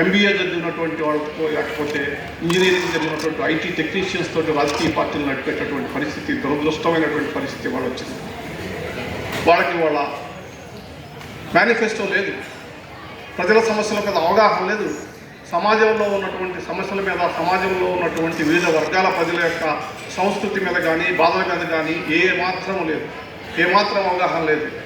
MBA చదివినటువంటి వాళ్ళతో లేకపోతే ఇంజనీరింగ్ చదివినటువంటి ఐటీ టెక్నీషియన్స్ తోటి రాజకీయ పార్టీలు నడిపేటటువంటి పరిస్థితి దురదృష్టమైనటువంటి పరిస్థితి వాళ్ళు వచ్చింది. వాళ్ళకి వాళ్ళ మేనిఫెస్టో లేదు. ప్రజల సమస్యల మీద అవగాహన లేదు. సమాజంలో ఉన్నటువంటి సమస్యల మీద సమాజంలో ఉన్నటువంటి వివిధ వర్గాల ప్రజల యొక్క సంస్కృతి మీద కానీ బాధల మీద కానీ ఏ మాత్రం లేదు. ఏ మాత్రం అవగాహన లేదు.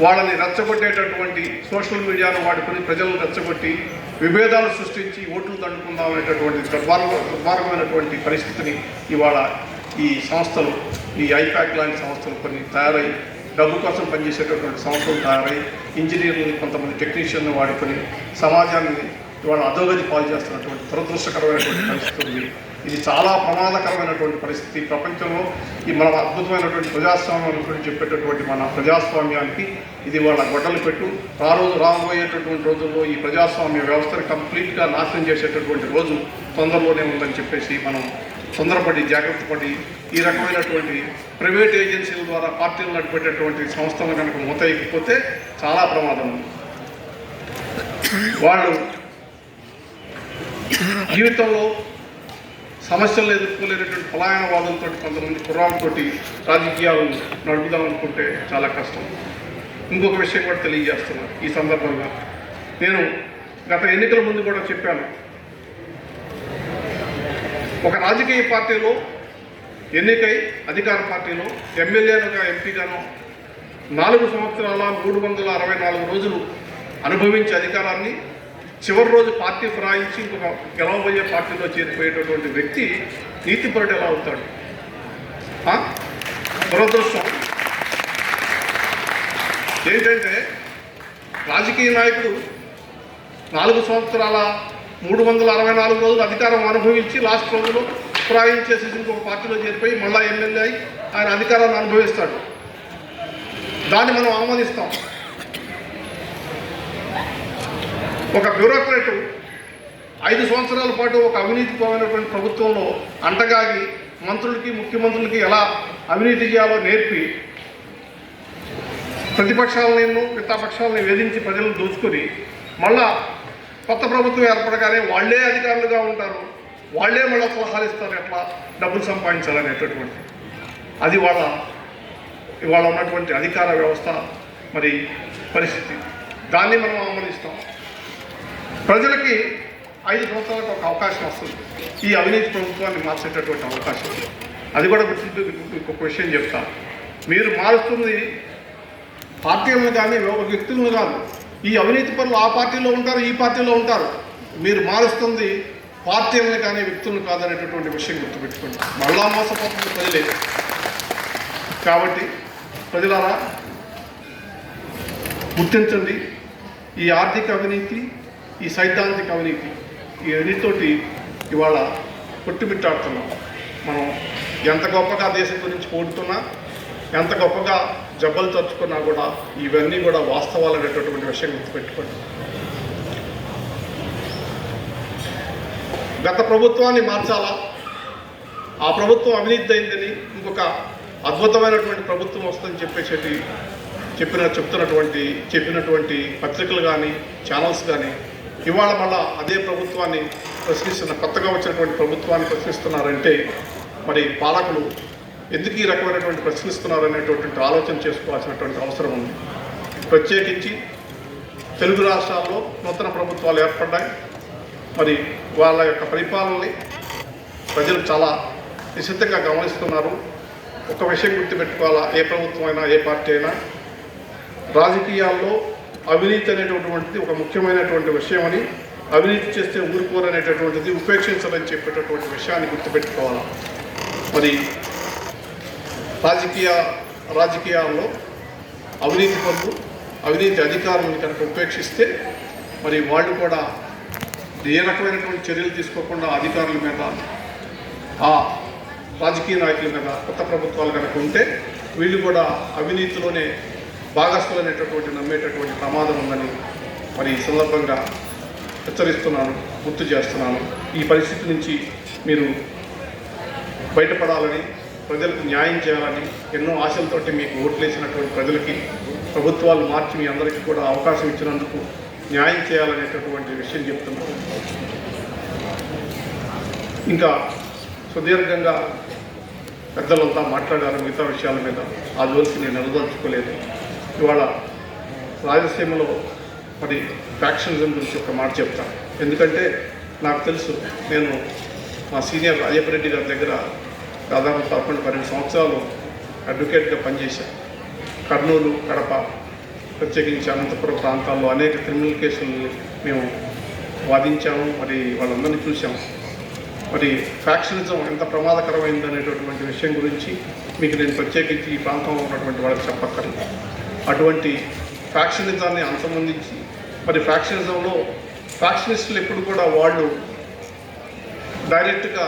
వాళ్ళని రెచ్చగొట్టేటటువంటి సోషల్ మీడియాను వాడుకొని ప్రజలను రెచ్చగొట్టి విభేదాలు సృష్టించి ఓట్లు దండుకుందాం అనేటటువంటి దుర్మార్గ దుర్మార్గమైనటువంటి పరిస్థితిని ఇవాళ ఈ సంస్థలు ఈ ఐపాక్ లాంటి సంస్థలు కొన్ని తయారై డబ్బు కోసం పనిచేసేటటువంటి సంస్థలు తయారై ఇంజనీర్లని కొంతమంది టెక్నీషియన్లు వాడుకొని సమాజాన్ని ఇవాళ అధోగతి పాలు చేస్తున్నటువంటి దురదృష్టకరమైనటువంటి పరిస్థితి ఉంది. ఇది చాలా ప్రమాదకరమైనటువంటి పరిస్థితి. ప్రపంచంలో ఈ మన అద్భుతమైనటువంటి ప్రజాస్వామ్యం గురించి చెప్పేటటువంటి మన ప్రజాస్వామ్యానికి ఇది వాళ్ళ గొడ్డలు పెట్టు. ఆ రోజు రాబోయేటటువంటి రోజుల్లో ఈ ప్రజాస్వామ్య వ్యవస్థను కంప్లీట్గా నాశనం చేసేటటువంటి రోజు తొందరలోనే ఉందని చెప్పేసి మనం తొందరపడి జాగ్రత్త పడి ఈ రకమైనటువంటి ప్రైవేట్ ఏజెన్సీల ద్వారా పార్టీలు నడిపేటటువంటి సంస్థలు కనుక మూతయిపోతే చాలా ప్రమాదం. వాళ్ళు జీవితంలో సమస్యలను ఎదుర్కోలేనటువంటి పలాయనవాదంతో కొంతమంది కుర్రాలతోటి రాజకీయాలు నడుపుదాం అనుకుంటే చాలా కష్టం. ఇంకొక విషయం కూడా తెలియజేస్తున్నాను ఈ సందర్భంగా. నేను గత ఎన్నికల ముందు కూడా చెప్పాను. ఒక రాజకీయ పార్టీలో ఎన్నికై అధికార పార్టీలో ఎమ్మెల్యేలుగా ఎంపీగాను నాలుగు సంవత్సరాల మూడు వందల అరవై నాలుగు రోజులు అనుభవించే అధికారాన్ని చివరి రోజు పార్టీ ఫిరాయించి ఇంకొక గెలవబోయే పార్టీలో చేరిపోయేటటువంటి వ్యక్తి నీతిపరుడు ఎలా అవుతాడు? దురదృష్టం. ఏంటంటే రాజకీయ నాయకుడు నాలుగు సంవత్సరాల మూడు వందల అరవై నాలుగు రోజులు అధికారం అనుభవించి లాస్ట్ రోజులో ఫిరాయించేసి ఇంకొక పార్టీలో చేరిపోయి మళ్ళా ఎమ్మెల్యే అయి ఆయన అధికారాన్ని అనుభవిస్తాడు. దాన్ని మనం ఆమోదిస్తాం ఒక బ్యూరోక్రాట్ ఐదు సంవత్సరాల పాటు ఒక అవినీతిపరమైనటువంటి ప్రభుత్వంలో అంటగాగి మంత్రులకి ముఖ్యమంత్రులకి ఎలా అవినీతి చేయాలో నేర్పి ప్రతిపక్షాలను మిగతాపక్షాలను వేధించి ప్రజలను దోచుకొని మళ్ళా కొత్త ప్రభుత్వం ఏర్పడగానే వాళ్ళే అధికారులుగా ఉంటారు. వాళ్ళే మళ్ళీ సలహాలు ఇస్తారు ఎట్లా డబ్బులు సంపాదించాలనేటటువంటి అది వాళ్ళ ఇవాళ ఉన్నటువంటి అధికార వ్యవస్థ మరి పరిస్థితి. దాన్ని మనం ఆమోదిస్తాం ప్రజలకి ఐదు సంవత్సరాలకు ఒక అవకాశం వస్తుంది. ఈ అవినీతి ప్రభుత్వాన్ని మార్చేటటువంటి అవకాశం అది కూడా గుర్తు ఒక విషయం చెప్తా. మీరు మారుస్తుంది పార్టీలను కానీ ఒక వ్యక్తులను కాదు. ఈ అవినీతి పనులు ఆ పార్టీలో ఉంటారు ఈ పార్టీలో ఉంటారు. మీరు మారుస్తుంది పార్టీలను కానీ వ్యక్తులను కాదనేటటువంటి విషయం గుర్తుపెట్టుకోండి. మళ్ళా మోసపోతుంది ప్రజలే. కాబట్టి ప్రజలారా గుర్తించండి. ఈ ఆర్థిక అవినీతి ఈ సైద్ధాంతిక అవినీతి ఈ అన్నిటితోటి ఇవాళ కొట్టుమిట్టాడుతున్నాం. మనం ఎంత గొప్పగా దేశం గురించి పోడుతున్నా ఎంత గొప్పగా జబ్బలు తరుచుకున్నా కూడా ఇవన్నీ కూడా వాస్తవాలు అనేటటువంటి విషయం గుర్తుపెట్టుకోండి. గత ప్రభుత్వాన్ని మార్చాలా? ఆ ప్రభుత్వం అవినీతి అయిందని ఇంకొక అద్భుతమైనటువంటి ప్రభుత్వం వస్తుందని చెప్పేసి చెప్పిన చెప్తున్నటువంటి చెప్పినటువంటి పత్రికలు కానీ ఛానల్స్ కానీ ఇవాళ మళ్ళా అదే ప్రభుత్వాన్ని ప్రశ్నిస్తున్న కొత్తగా వచ్చినటువంటి ప్రభుత్వాన్ని ప్రశ్నిస్తున్నారంటే మరి పాలకులు ఎందుకు ఈ రకమైనటువంటి ప్రశ్నిస్తున్నారు అనేటటువంటి ఆలోచన చేసుకోవాల్సినటువంటి అవసరం ఉంది. ప్రత్యేకించి తెలుగు రాష్ట్రాల్లో నూతన ప్రభుత్వాలు ఏర్పడ్డాయి. మరి వాళ్ళ యొక్క పరిపాలనని ప్రజలు చాలా నిశ్చితంగా గమనిస్తున్నారు. ఒక విషయం గుర్తుపెట్టుకోవాలా? ఏ ప్రభుత్వం అయినా ఏ పార్టీ అయినా రాజకీయాల్లో అవినీతి అనేటటువంటిది ఒక ముఖ్యమైనటువంటి విషయం అని అవినీతి చేస్తే ఊరుకోరు అనేటటువంటిది ఉపేక్షించాలని చెప్పేటటువంటి విషయాన్ని గుర్తుపెట్టుకోవాలి? మరి రాజకీయ రాజకీయాల్లో అవినీతి పనులు అవినీతి అధికారులను కనుక ఉపేక్షిస్తే మరి వాళ్ళు కూడా ఏ రకమైనటువంటి చర్యలు తీసుకోకుండా అధికారుల మీద ఆ రాజకీయ నాయకుల మీద కొత్త ప్రభుత్వాలు కనుక ఉంటే వీళ్ళు కూడా అవినీతిలోనే భాగస్థులనేటటువంటి నమ్మేటటువంటి ప్రమాదం ఉందని మరి ఈ సందర్భంగా హెచ్చరిస్తున్నాను గుర్తు చేస్తున్నాను. ఈ పరిస్థితి నుంచి మీరు బయటపడాలని ప్రజలకు న్యాయం చేయాలని ఎన్నో ఆశలతోటి మీకు ఓట్లేసినటువంటి ప్రజలకి ప్రభుత్వాలు మార్చి మీ అందరికీ కూడా అవకాశం ఇచ్చినందుకు న్యాయం చేయాలనేటటువంటి విషయం చెప్తున్నాను. ఇంకా సుదీర్ఘంగా పెద్దలంతా మాట్లాడారు మిగతా విషయాల మీద ఆ జోలికి నేను నిలదలుచుకోలేదు ఇవాళ రాయలసీమలో మరి ఫ్యాక్షనిజం గురించి ఒక మాట చెప్తాను ఎందుకంటే నాకు తెలుసు నేను మా సీనియర్ అయ్యప్పరెడ్డి గారి దగ్గర దాదాపు పదకొండు పన్నెండు సంవత్సరాలు అడ్వకేట్గా పనిచేశాను కర్నూలు కడప ప్రత్యేకించి అనంతపురం ప్రాంతాల్లో అనేక క్రిమినల్ కేసులు మేము వాదించాము మరి వాళ్ళందరినీ చూసాము మరి ఫ్యాక్షనిజం ఎంత ప్రమాదకరమైంది అనేటటువంటి విషయం గురించి మీకు నేను ప్రత్యేకించి ఈ ప్రాంతంలో ఉన్నటువంటి వాళ్ళకి చెప్పక్కర్లేదు. అటువంటి ఫ్యాక్షనిజాన్ని అనుసంబంధించి మరి ఫ్యాక్షనిజంలో ఫ్యాక్షనిస్టులు ఎప్పుడు కూడా వాళ్ళు డైరెక్ట్గా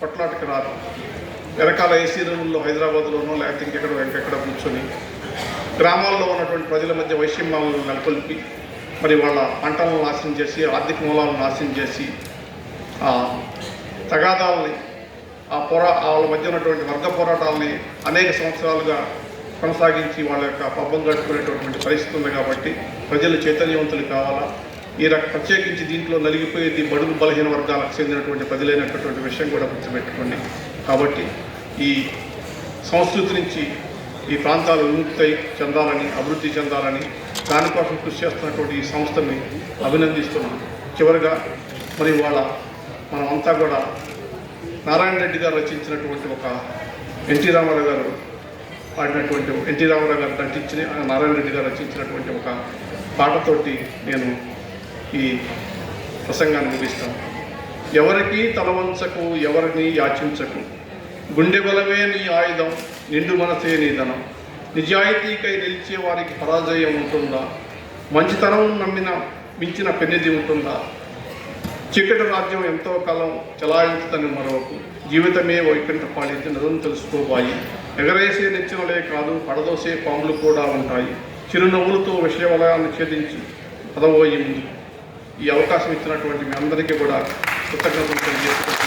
కొట్లాటకి రారు. వెనకాల ఏసీ రూముల్లో హైదరాబాద్లోనో లేకపోతే ఇంకెక్కడ ఇంకెక్కడ కూర్చొని గ్రామాల్లో ఉన్నటువంటి ప్రజల మధ్య వైషమ్యాలను నెలకొల్పి మరి వాళ్ళ పంటలను నాశనం చేసి ఆర్థిక మూలాలను నాశనం చేసి తగాదాలని ఆ పోరా వాళ్ళ మధ్య ఉన్నటువంటి వర్గ పోరాటాలని అనేక సంవత్సరాలుగా కొనసాగించి వాళ్ళ యొక్క పబ్బం గడుపుకునేటటువంటి పరిస్థితి ఉంది కాబట్టి ప్రజలు చైతన్యవంతులు కావాలా? ఈ రక ప్రత్యేకించి దీంట్లో నలిగిపోయేది బడుగు బలహీన వర్గాలకు చెందినటువంటి ప్రజలైనటువంటి విషయం కూడా గుర్తుపెట్టుకోండి. కాబట్టి ఈ సంస్కృతి నుంచి ఈ ప్రాంతాలు విముక్తి చెందాలని అభివృద్ధి చెందాలని దానికోసం కృషి చేస్తున్నటువంటి ఈ సంస్థని అభినందిస్తున్నాను చివరిగా మరి వాళ్ళ మనమంతా కూడా నారాయణ రెడ్డి గారు రచించినటువంటి ఒక ఎన్టీ రామారావు గారు పాడినటువంటి ఎన్టీ రామారావు గారు నటించిన నారాయణ రెడ్డి గారు రచించినటువంటి ఒక పాటతోటి నేను ఈ ప్రసంగాన్ని ముగిస్తాను. ఎవరికి తలవంచకు ఎవరిని యాచించకు? గుండె బలమే నీ ఆయుధం నిండు మనసే నీ ధనం. నిజాయితీకై నిలిచే వారికి పరాజయం ఉంటుందా? మంచితనం నమ్మిన మించిన పెన్నిది ఉంటుందా? చీకటి రాజ్యం ఎంతో కాలం చలాయించుదని మరొకరు జీవితమే వైకుంఠ పాడేది నిజం తెలుసుకోబాయి ఎగరేసే నెచ్చినలే కాదు పడదోసే పాములు కూడా ఉంటాయి. చిరునవ్వులతో విషయ వలయాన్ని ఛేదించి పదవోయింది. ఈ అవకాశం ఇచ్చినటువంటి మీ అందరికీ కూడా కృతజ్ఞతలు తెలియజేస్తున్నాను